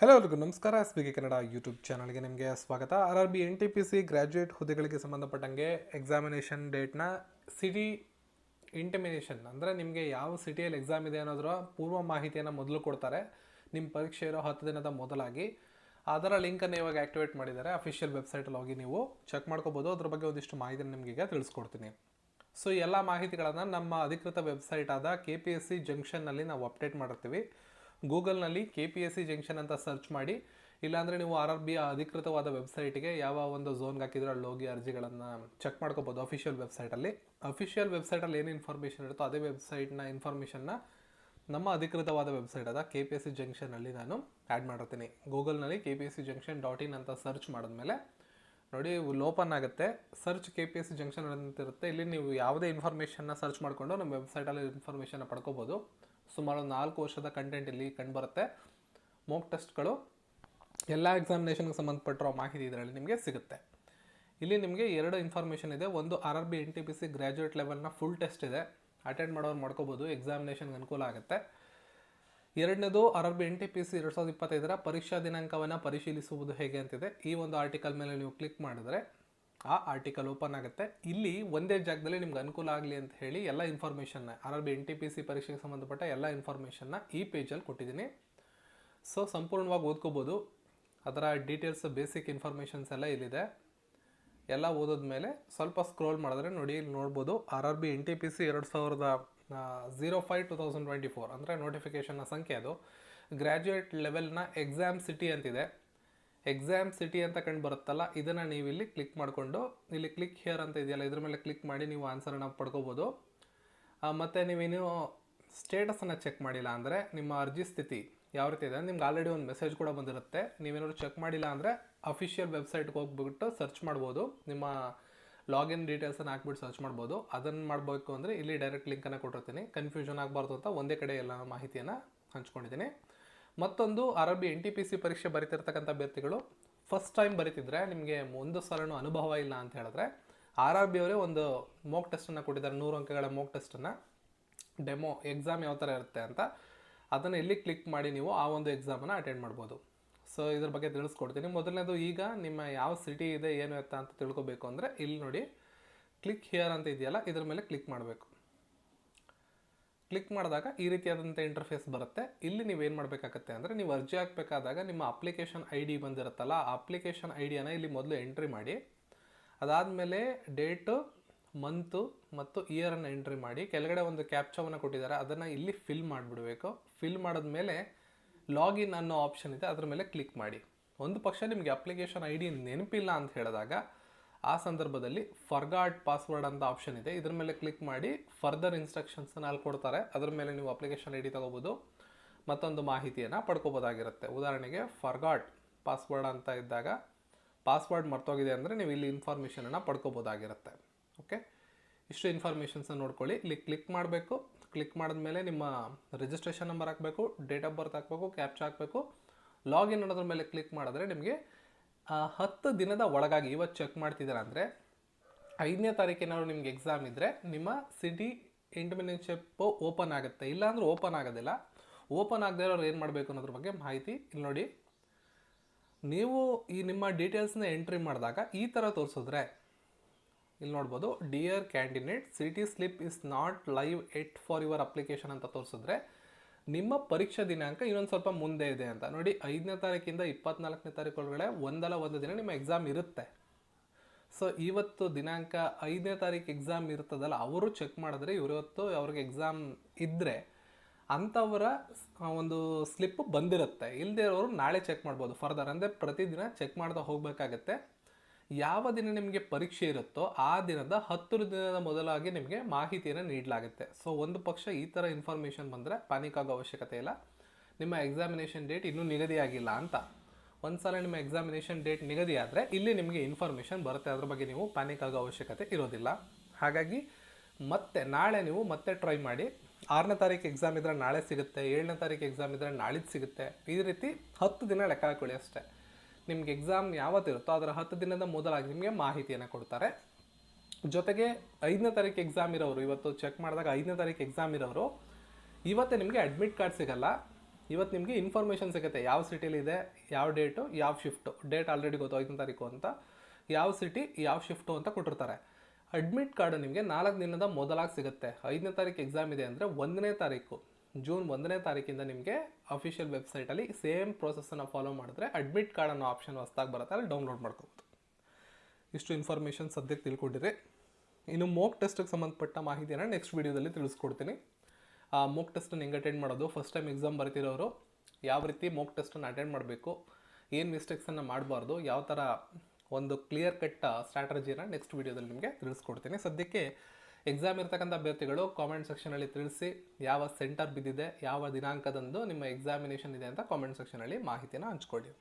Hello ಎಲ್ರಿಗೂ ನಮಸ್ಕಾರ. S ಬಿಗೆ ಕನ್ನಡ ಯೂಟ್ಯೂಬ್ ಚಾನಲ್ಗೆ ನಿಮಗೆ ಸ್ವಾಗತ. R R B N T P C graduate ಹುದ್ದೆಗಳಿಗೆ ಸಂಬಂಧಪಟ್ಟಂಗೆ ಎಕ್ಸಾಮಿನೇಷನ್ ಡೇಟ್ನ ಸಿಟಿ ಇಂಟಿಮಿನೇಷನ್ ಅಂದರೆ ನಿಮಗೆ ಯಾವ ಸಿಟಿಯಲ್ಲಿ ಎಕ್ಸಾಮ್ ಇದೆ ಅನ್ನೋದರ ಪೂರ್ವ ಮಾಹಿತಿಯನ್ನು ಮೊದಲು ಕೊಡ್ತಾರೆ. ನಿಮ್ಮ ಪರೀಕ್ಷೆ ಇರೋ ಹತ್ತು ದಿನದ ಮೊದಲಾಗಿ. ಅದರ ಲಿಂಕನ್ನು ಇವಾಗ ಆ್ಯಕ್ಟಿವೇಟ್ ಮಾಡಿದ್ದಾರೆ. ಅಫಿಷಿಯಲ್ ವೆಬ್ಸೈಟಲ್ಲಿ ಹೋಗಿ ನೀವು ಚೆಕ್ ಮಾಡ್ಕೋಬೋದು. ಅದ್ರ ಬಗ್ಗೆ ಒಂದಿಷ್ಟು ಮಾಹಿತಿನ ನಿಮಗೆ ಈಗ ತಿಳಿಸ್ಕೊಡ್ತೀನಿ. ಸೊ ಎಲ್ಲ ಮಾಹಿತಿಗಳನ್ನು ನಮ್ಮ ಅಧಿಕೃತ ವೆಬ್ಸೈಟ್ ಆದ ಕೆ ಪಿ ಎಸ್ ಸಿ ಜಂಕ್ಷನ್ನಲ್ಲಿ ನಾವು ಅಪ್ಡೇಟ್ ಮಾಡಿರ್ತೀವಿ. ಗೂಗಲ್ನಲ್ಲಿ K P S C junction ಅಂತ ಸರ್ಚ್ ಮಾಡಿ, ಇಲ್ಲಾಂದರೆ ನೀವು ಆರ್ ಆರ್ ಬಿ ಅಧಿಕೃತವಾದ ವೆಬ್ಸೈಟ್ಗೆ ಯಾವ ಒಂದು ಝೋನ್ಗೆ ಹಾಕಿದ್ರೆ ಅಲ್ಲಿ ಹೋಗಿ ಅರ್ಜಿಗಳನ್ನು ಚೆಕ್ ಮಾಡ್ಕೋಬೋದು ಅಫಿಷಿಯಲ್ ವೆಬ್ಸೈಟಲ್ಲಿ. ಅಫಿಷಿಯಲ್ ವೆಬ್ಸೈಟಲ್ಲಿ ಏನು ಇನ್ಫಾರ್ಮೇಷನ್ ಇರುತ್ತೋ ಅದೇ ವೆಬ್ಸೈಟ್ನ ಇನ್ಫಾರ್ಮೇಷನ್ನ ನಮ್ಮ ಅಧಿಕೃತವಾದ ವೆಬ್ಸೈಟ್ ಅದ ಕೆ ಪಿ ಎಸ್ ಸಿ ಜಂಕ್ಷನಲ್ಲಿ ನಾನು ಆ್ಯಡ್ ಮಾಡಿರ್ತೀನಿ. ಗೂಗಲ್ನಲ್ಲಿ K P S C junction dot in ಅಂತ ಸರ್ಚ್ ಮಾಡಿದ್ಮೇಲೆ, ನೋಡಿ ಓಪನ್ ಆಗುತ್ತೆ. Search K P S C junction ಅಂತ ಇರುತ್ತೆ. ಇಲ್ಲಿ ನೀವು ಯಾವುದೇ ಇನ್ಫಾರ್ಮೇಷನ್ನ ಸರ್ಚ್ ಮಾಡಿಕೊಂಡು ನಮ್ಮ ವೆಬ್ಸೈಟಲ್ಲಿ ಇನ್ಫಾರ್ಮೇಷನ್ನ ಪಡ್ಕೋಬೋದು. ಸುಮಾರು ನಾಲ್ಕು ವರ್ಷದ ಕಂಟೆಂಟ್ ಇಲ್ಲಿ ಕಂಡುಬರುತ್ತೆ. ಮೋಕ್ ಟೆಸ್ಟ್ಗಳು ಎಲ್ಲ ಎಕ್ಸಾಮಿನೇಷನ್ಗೆ ಸಂಬಂಧಪಟ್ಟಿರೋ ಮಾಹಿತಿ ಇದರಲ್ಲಿ ನಿಮಗೆ ಸಿಗುತ್ತೆ. ಇಲ್ಲಿ ನಿಮಗೆ ಎರಡು ಇನ್ಫಾರ್ಮೇಷನ್ ಇದೆ. ಒಂದು R R B N T P C graduate ಲೆವೆಲ್ನ full test ಇದೆ. ಅಟೆಂಡ್ ಮಾಡೋರು ಮಾಡ್ಕೋಬೋದು. ಎಕ್ಸಾಮಿನೇಷನ್ಗೆ ಅನುಕೂಲ ಆಗುತ್ತೆ. ಎರಡನೇದು R R B N T P C ಎರಡು ಸಾವಿರದ ಇಪ್ಪತ್ತೈದರ ಪರೀಕ್ಷಾ ದಿನಾಂಕವನ್ನು ಪರಿಶೀಲಿಸುವುದು ಹೇಗೆ ಅಂತಿದೆ. ಈ ಒಂದು ಆರ್ಟಿಕಲ್ ಮೇಲೆ ನೀವು ಕ್ಲಿಕ್ ಮಾಡಿದ್ರೆ ಆ ಆರ್ಟಿಕಲ್ ಓಪನ್ ಆಗುತ್ತೆ. ಇಲ್ಲಿ ಒಂದೇ ಜಾಗದಲ್ಲಿ ನಿಮ್ಗೆ ಅನುಕೂಲ ಆಗಲಿ ಅಂತ ಹೇಳಿ ಎಲ್ಲ ಇನ್ಫಾರ್ಮೇಷನ್ನ R R B N T P C ಪರೀಕ್ಷೆಗೆ ಸಂಬಂಧಪಟ್ಟ ಎಲ್ಲ ಇನ್ಫಾರ್ಮೇಷನ್ನ ಈ ಪೇಜಲ್ಲಿ ಕೊಟ್ಟಿದ್ದೀನಿ. ಸೊ ಸಂಪೂರ್ಣವಾಗಿ ಓದ್ಕೋಬೋದು. ಅದರ ಡೀಟೇಲ್ಸ್ ಬೇಸಿಕ್ ಇನ್ಫಾರ್ಮೇಷನ್ಸ್ ಎಲ್ಲ ಇಲ್ಲಿದೆ. ಎಲ್ಲ ಓದೋದ ಓದಿದ್ಮೇಲೆ ಸ್ವಲ್ಪ ಸ್ಕ್ರೋಲ್ ಮಾಡಿದ್ರೆ ನೋಡಿ, ಇಲ್ಲಿ ನೋಡ್ಬೋದು. R R B N T P C ಎರಡು ಸಾವಿರದ zero five two thousand twenty four ಅಂದರೆ ನೋಟಿಫಿಕೇಷನ್ನ ಸಂಖ್ಯೆ ಅದು. ಗ್ರ್ಯಾಜುಯೇಟ್ ಲೆವೆಲ್ನ ಎಕ್ಸಾಮ್ ಸಿಟಿ ಅಂತಿದೆ. ಎಕ್ಸಾಮ್ ಸಿಟಿ ಅಂತ ಕಂಡು ಬರುತ್ತಲ್ಲ, ಇದನ್ನು ನೀವು ಇಲ್ಲಿ ಕ್ಲಿಕ್ ಮಾಡಿಕೊಂಡು, ಇಲ್ಲಿ ಕ್ಲಿಕ್ ಹಿಯರ್ ಅಂತ ಇದೆಯಲ್ಲ, ಇದ್ರ ಮೇಲೆ ಕ್ಲಿಕ್ ಮಾಡಿ ನೀವು ಆನ್ಸರನ್ನು ಪಡ್ಕೋಬೋದು. ಮತ್ತು ನೀವೇನು ಸ್ಟೇಟಸನ್ನು ಚೆಕ್ ಮಾಡಿಲ್ಲ ಅಂದರೆ ನಿಮ್ಮ ಅರ್ಜಿ ಸ್ಥಿತಿ ಯಾವ ರೀತಿ ಇದೆ ನಿಮ್ಗೆ ಆಲ್ರೆಡಿ ಒಂದು ಮೆಸೇಜ್ ಕೂಡ ಬಂದಿರುತ್ತೆ. ನೀವೇನಾದ್ರು ಚೆಕ್ ಮಾಡಿಲ್ಲ ಅಂದರೆ ಅಫಿಷಿಯಲ್ ವೆಬ್ಸೈಟ್ಗೆ ಹೋಗ್ಬಿಟ್ಟು ಸರ್ಚ್ ಮಾಡ್ಬೋದು. ನಿಮ್ಮ ಲಾಗಿನ್ ಡೀಟೇಲ್ಸನ್ನು ಹಾಕ್ಬಿಟ್ಟು ಸರ್ಚ್ ಮಾಡ್ಬೋದು. ಅದನ್ನು ಮಾಡಬೇಕು ಅಂದರೆ ಇಲ್ಲಿ ಡೈರೆಕ್ಟ್ ಲಿಂಕನ್ನು ಕೊಟ್ಟಿರ್ತೀನಿ. ಕನ್ಫ್ಯೂಷನ್ ಆಗಬಾರ್ದು ಅಂತ ಒಂದೇ ಕಡೆ ಎಲ್ಲ ಮಾಹಿತಿಯನ್ನು ಹಂಚ್ಕೊಂಡಿದ್ದೀನಿ. ಮತ್ತೊಂದು R R B N T P C ಪರೀಕ್ಷೆ ಬರೀತಿರ್ತಕ್ಕಂಥ ಅಭ್ಯರ್ಥಿಗಳು. ಫಸ್ಟ್ ಟೈಮ್ ಬರೀತಿದ್ರೆ ನಿಮಗೆ ಒಂದು ಸಲನೂ ಅನುಭವ ಇಲ್ಲ ಅಂತ ಹೇಳಿದ್ರೆ, ಆರ್ ಆರ್ ಬಿ ಅವರೇ ಒಂದು ಮೋಕ್ ಟೆಸ್ಟನ್ನು ಕೊಟ್ಟಿದ್ದಾರೆ, ನೂರು ಅಂಕಗಳ ಮೋಕ್ ಟೆಸ್ಟನ್ನು ಡೆಮೋ ಎಕ್ಸಾಮ್ ಯಾವ ಥರ ಇರುತ್ತೆ ಅಂತ ಅದನ್ನು ಇಲ್ಲಿ ಕ್ಲಿಕ್ ಮಾಡಿ ನೀವು ಆ ಒಂದು ಎಕ್ಸಾಮನ್ನು ಅಟೆಂಡ್ ಮಾಡ್ಬೋದು. ಸೊ ಇದ್ರ ಬಗ್ಗೆ ತಿಳಿಸ್ಕೊಡ್ತೀನಿ. ಮೊದಲನೇದು ಈಗ ನಿಮ್ಮ ಯಾವ ಸಿಟಿ ಇದೆ, ಏನು ಎತ್ತ ಅಂತ ತಿಳ್ಕೊಬೇಕು ಅಂದರೆ ಇಲ್ಲಿ ನೋಡಿ ಕ್ಲಿಕ್ ಹಿಯರ್ ಅಂತ ಇದೆಯಲ್ಲ, ಇದ್ರ ಮೇಲೆ ಕ್ಲಿಕ್ ಮಾಡಬೇಕು. ಕ್ಲಿಕ್ ಮಾಡಿದಾಗ ಈ ರೀತಿಯಾದಂಥ ಇಂಟರ್ಫೇಸ್ ಬರುತ್ತೆ. ಇಲ್ಲಿ ನೀವೇನು ಮಾಡಬೇಕಾಗತ್ತೆ ಅಂದರೆ ನೀವು ಅರ್ಜಿ ಹಾಕಬೇಕಾದಾಗ ನಿಮ್ಮ ಅಪ್ಲಿಕೇಶನ್ ಐ ಡಿ ಬಂದಿರುತ್ತಲ್ಲ, ಆ ಅಪ್ಲಿಕೇಶನ್ ಐ ಇಲ್ಲಿ ಮೊದಲು ಎಂಟ್ರಿ ಮಾಡಿ, ಅದಾದಮೇಲೆ ಡೇಟು ಮಂತು ಮತ್ತು ಇಯರನ್ನು ಎಂಟ್ರಿ ಮಾಡಿ, ಕೆಳಗಡೆ ಒಂದು ಕ್ಯಾಪ್ಚವನ್ನು ಕೊಟ್ಟಿದ್ದಾರೆ, ಅದನ್ನು ಇಲ್ಲಿ ಫಿಲ್ ಮಾಡಿಬಿಡಬೇಕು. ಫಿಲ್ ಮಾಡಿದ್ಮೇಲೆ ಲಾಗಿನ್ ಅನ್ನೋ ಆಪ್ಷನ್ ಇದೆ, ಅದ್ರ ಮೇಲೆ ಕ್ಲಿಕ್ ಮಾಡಿ. ಒಂದು ಪಕ್ಷ ನಿಮಗೆ ಅಪ್ಲಿಕೇಶನ್ ಐ ಡಿ ನೆನಪಿಲ್ಲ ಅಂತ ಹೇಳಿದಾಗ ಆ ಸಂದರ್ಭದಲ್ಲಿ ಫರ್ಗಾಟ್ ಪಾಸ್ವರ್ಡ್ ಅಂತ ಆಪ್ಷನ್ ಇದೆ. ಇದ್ರ ಮೇಲೆ ಕ್ಲಿಕ್ ಮಾಡಿ ಫರ್ದರ್ ಇನ್ಸ್ಟ್ರಕ್ಷನ್ಸನ್ನ ಅಲ್ಲಿ ಕೊಡ್ತಾರೆ. ಅದ್ರ ಮೇಲೆ ನೀವು ಅಪ್ಲಿಕೇಶನ್ ಐ ಡಿ ತಗೋಬೋದು. ಮತ್ತೊಂದು ಮಾಹಿತಿಯನ್ನು ಪಡ್ಕೋಬೋದಾಗಿರುತ್ತೆ. ಉದಾಹರಣೆಗೆ ಫರ್ಗಾಟ್ ಪಾಸ್ವರ್ಡ್ ಅಂತ ಇದ್ದಾಗ ಪಾಸ್ವರ್ಡ್ ಮರ್ತೋಗಿದೆ ಅಂದರೆ ನೀವು ಇಲ್ಲಿ ಇನ್ಫಾರ್ಮೇಷನನ್ನು ಪಡ್ಕೋಬೋದಾಗಿರುತ್ತೆ. ಓಕೆ ಇಷ್ಟು ಇನ್ಫಾರ್ಮೇಷನ್ಸನ್ನು ನೋಡ್ಕೊಳ್ಳಿ. ಇಲ್ಲಿ ಕ್ಲಿಕ್ ಮಾಡಬೇಕು. ಕ್ಲಿಕ್ ಮಾಡಿದ ಮೇಲೆ ನಿಮ್ಮ ರಿಜಿಸ್ಟ್ರೇಷನ್ ನಂಬರ್ ಹಾಕಬೇಕು ಡೇಟ್ ಆಫ್ ಬರ್ತ್ ಹಾಕಬೇಕು ಕ್ಯಾಪ್ಚ ಹಾಕಬೇಕು. ಲಾಗಿನ್ ಅನ್ನೋದ್ರ ಮೇಲೆ ಕ್ಲಿಕ್ ಮಾಡಿದ್ರೆ ನಿಮಗೆ ಹತ್ತು ದಿನದ ಒಳಗಾಗಿ ಇವತ್ತು ಚೆಕ್ ಮಾಡ್ತಿದ್ದೀರಾ ಅಂದರೆ ಐದನೇ ತಾರೀಕೇನಾದ್ರು ನಿಮ್ಗೆ ಎಕ್ಸಾಮ್ ಇದ್ದರೆ ನಿಮ್ಮ ಸಿಟಿ ಇಂಟರ್ಮಿನೇಶಿಪ್ ಓಪನ್ ಆಗುತ್ತೆ. ಇಲ್ಲಾಂದ್ರೆ ಓಪನ್ ಆಗೋದಿಲ್ಲ. ಓಪನ್ ಆಗದೆ ಇರೋರು ಏನು ಮಾಡಬೇಕು ಅನ್ನೋದ್ರ ಬಗ್ಗೆ ಮಾಹಿತಿ ಇಲ್ಲಿ ನೋಡಿ. ನೀವು ಈ ನಿಮ್ಮ ಡೀಟೇಲ್ಸ್ನ ಎಂಟ್ರಿ ಮಾಡಿದಾಗ ಈ ಥರ ತೋರಿಸಿದ್ರೆ ಇಲ್ಲಿ ನೋಡ್ಬೋದು dear candidate city slip is not live yet for your application ಅಂತ ತೋರಿಸಿದ್ರೆ ನಿಮ್ಮ ಪರೀಕ್ಷಾ ದಿನಾಂಕ ಇನ್ನೊಂದು ಸ್ವಲ್ಪ ಮುಂದೆ ಇದೆ ಅಂತ. ನೋಡಿ, ಐದನೇ ತಾರೀಕಿಂದ ಇಪ್ಪತ್ನಾಲ್ಕನೇ ತಾರೀಕು ಒಳಗಡೆ ಒಂದಲ್ಲ ಒಂದು ದಿನ ನಿಮ್ಮ ಎಕ್ಸಾಮ್ ಇರುತ್ತೆ. ಸೊ ಇವತ್ತು ದಿನಾಂಕ ಐದನೇ ತಾರೀಕು ಎಕ್ಸಾಮ್ ಇರ್ತದಲ್ಲ, ಅವರು ಚೆಕ್ ಮಾಡಿದ್ರೆ ಇವತ್ತು ಅವ್ರಿಗೆ ಎಕ್ಸಾಮ್ ಇದ್ದರೆ ಅಂಥವರ ಒಂದು ಸ್ಲಿಪ್ ಬಂದಿರುತ್ತೆ. ಇಲ್ಲದೇ ಇರೋರು ನಾಳೆ ಚೆಕ್ ಮಾಡ್ಬೋದು. ಫರ್ದರ್ ಅಂದರೆ ಪ್ರತಿದಿನ ಚೆಕ್ ಮಾಡ್ತಾ ಹೋಗಬೇಕಾಗತ್ತೆ. ಯಾವ ದಿನ ನಿಮಗೆ ಪರೀಕ್ಷೆ ಇರುತ್ತೋ ಆ ದಿನದ ಹತ್ತು ದಿನದ ಮೊದಲಾಗಿ ನಿಮಗೆ ಮಾಹಿತಿಯನ್ನು ನೀಡಲಾಗುತ್ತೆ. ಸೊ ಒಂದು ಪಕ್ಷ ಈ ಥರ ಇನ್ಫಾರ್ಮೇಷನ್ ಬಂದರೆ ಪ್ಯಾನಿಕ್ ಆಗೋ ಅವಶ್ಯಕತೆ ಇಲ್ಲ. ನಿಮ್ಮ ಎಕ್ಸಾಮಿನೇಷನ್ ಡೇಟ್ ಇನ್ನೂ ನಿಗದಿಯಾಗಿಲ್ಲ ಅಂತ. ಒಂದ್ಸಲ ನಿಮ್ಮ ಎಕ್ಸಾಮಿನೇಷನ್ ಡೇಟ್ ನಿಗದಿಯಾದರೆ ಇಲ್ಲಿ ನಿಮಗೆ ಇನ್ಫಾರ್ಮೇಷನ್ ಬರುತ್ತೆ. ಅದ್ರ ಬಗ್ಗೆ ನೀವು ಪ್ಯಾನಿಕ್ ಆಗೋ ಅವಶ್ಯಕತೆ ಇರೋದಿಲ್ಲ. ಹಾಗಾಗಿ ಮತ್ತೆ ನಾಳೆ ನೀವು ಮತ್ತೆ ಟ್ರೈ ಮಾಡಿ. ಆರನೇ ತಾರೀಕು ಎಕ್ಸಾಮ್ ಇದ್ದರೆ ನಾಳೆ ಸಿಗುತ್ತೆ, ಏಳನೇ ತಾರೀಕು ಎಕ್ಸಾಮ್ ಇದ್ದರೆ ನಾಳಿದ್ದು ಸಿಗುತ್ತೆ. ಈ ರೀತಿ ಹತ್ತು ದಿನ ಲೆಕ್ಕ ಹಾಕೊಳ್ಳಿ ಅಷ್ಟೇ. ನಿಮ್ಗೆ ಎಕ್ಸಾಮ್ ಯಾವತ್ತಿರುತ್ತೋ ಅದರ ಹತ್ತು ದಿನದ ಮೊದಲಾಗಿ ನಿಮಗೆ ಮಾಹಿತಿಯನ್ನು ಕೊಡ್ತಾರೆ. ಜೊತೆಗೆ ಐದನೇ ತಾರೀಕು ಎಕ್ಸಾಮ್ ಇರೋರು ಇವತ್ತು ಚೆಕ್ ಮಾಡಿದಾಗ ಐದನೇ ತಾರೀಕು ಎಕ್ಸಾಮ್ ಇರೋರು ಇವತ್ತೇ ನಿಮಗೆ ಅಡ್ಮಿಟ್ ಕಾರ್ಡ್ ಸಿಗಲ್ಲ. ಇವತ್ತು ನಿಮಗೆ ಇನ್ಫಾರ್ಮೇಷನ್ ಸಿಗುತ್ತೆ, ಯಾವ ಸಿಟಿಲಿ ಇದೆ, ಯಾವ ಡೇಟು ಯಾವ ಶಿಫ್ಟು ಡೇಟ್ ಆಲ್ರೆಡಿ ಗೊತ್ತು, ಐದನೇ ತಾರೀಕು ಅಂತ. ಯಾವ ಸಿಟಿ ಯಾವ ಶಿಫ್ಟು ಅಂತ ಕೊಟ್ಟಿರ್ತಾರೆ. ಅಡ್ಮಿಟ್ ಕಾರ್ಡು ನಿಮಗೆ ನಾಲ್ಕು ದಿನದ ಮೊದಲಾಗಿ ಸಿಗುತ್ತೆ. ಐದನೇ ತಾರೀಕು ಎಕ್ಸಾಮ್ ಇದೆ ಅಂದರೆ ಒಂದನೇ ತಾರೀಕು. ಜೂನ್ ಒಂದನೇ ತಾರೀಕಿಂದ ನಿಮಗೆ ಅಫಿಷಿಯಲ್ ವೆಬ್ಸೈಟಲ್ಲಿ ಸೇಮ್ ಪ್ರೋಸೆಸನ್ನು ಫಾಲೋ ಮಾಡಿದ್ರೆ ಅಡ್ಮಿಟ್ ಕಾರ್ಡ್ ಅನ್ನೋ ಆಪ್ಷನ್ ಹೊಸ್ದಾಗಿ ಬರುತ್ತೆ ಅಲ್ಲಿ ಡೌನ್ಲೋಡ್ ಮಾಡ್ಕೋಬೋದು. ಇಷ್ಟು ಇನ್ಫಾರ್ಮೇಷನ್ ಸದ್ಯಕ್ಕೆ ತಿಳ್ಕೊಂಡಿರಿ. ಇನ್ನು ಮೋಕ್ ಟೆಸ್ಟಿಗೆ ಸಂಬಂಧಪಟ್ಟ ಮಾಹಿತಿಯನ್ನು ನೆಕ್ಸ್ಟ್ ವೀಡಿಯೋದಲ್ಲಿ ತಿಳಿಸ್ಕೊಡ್ತೀನಿ. ಆ ಮೋಕ್ ಟೆಸ್ಟನ್ನು ಹೆಂಗೆ ಅಟೆಂಡ್ ಮಾಡೋದು ಫಸ್ಟ್ ಟೈಮ್ ಎಕ್ಸಾಮ್ ಬರ್ತಿರೋರು ಯಾವ ರೀತಿ ಮೋಕ್ ಟೆಸ್ಟನ್ನು ಅಟೆಂಡ್ ಮಾಡಬೇಕು, ಏನು ಮಿಸ್ಟೇಕ್ಸನ್ನು ಮಾಡಬಾರ್ದು, ಯಾವ ಥರ ಒಂದು ಕ್ಲಿಯರ್ ಕಟ್ ಸ್ಟ್ರಾಟಜಿನ ನೆಕ್ಸ್ಟ್ ವೀಡಿಯೋದಲ್ಲಿ ನಿಮಗೆ ತಿಳಿಸ್ಕೊಡ್ತೀನಿ. ಸದ್ಯಕ್ಕೆ ಎಕ್ಸಾಮ್ ಇರ್ತಕ್ಕಂಥ ಅಭ್ಯರ್ಥಿಗಳು ಕಾಮೆಂಟ್ ಸೆಕ್ಷನಲ್ಲಿ ತಿಳಿಸಿ ಯಾವ ಸೆಂಟರ್ ಬಿದ್ದಿದೆ, ಯಾವ ದಿನಾಂಕದಂದು ನಿಮ್ಮ ಎಕ್ಸಾಮಿನೇಷನ್ ಇದೆ ಅಂತ ಕಾಮೆಂಟ್ ಸೆಕ್ಷನಲ್ಲಿ ಮಾಹಿತಿನ ಹಂಚ್ಕೊಳ್ಳಿ.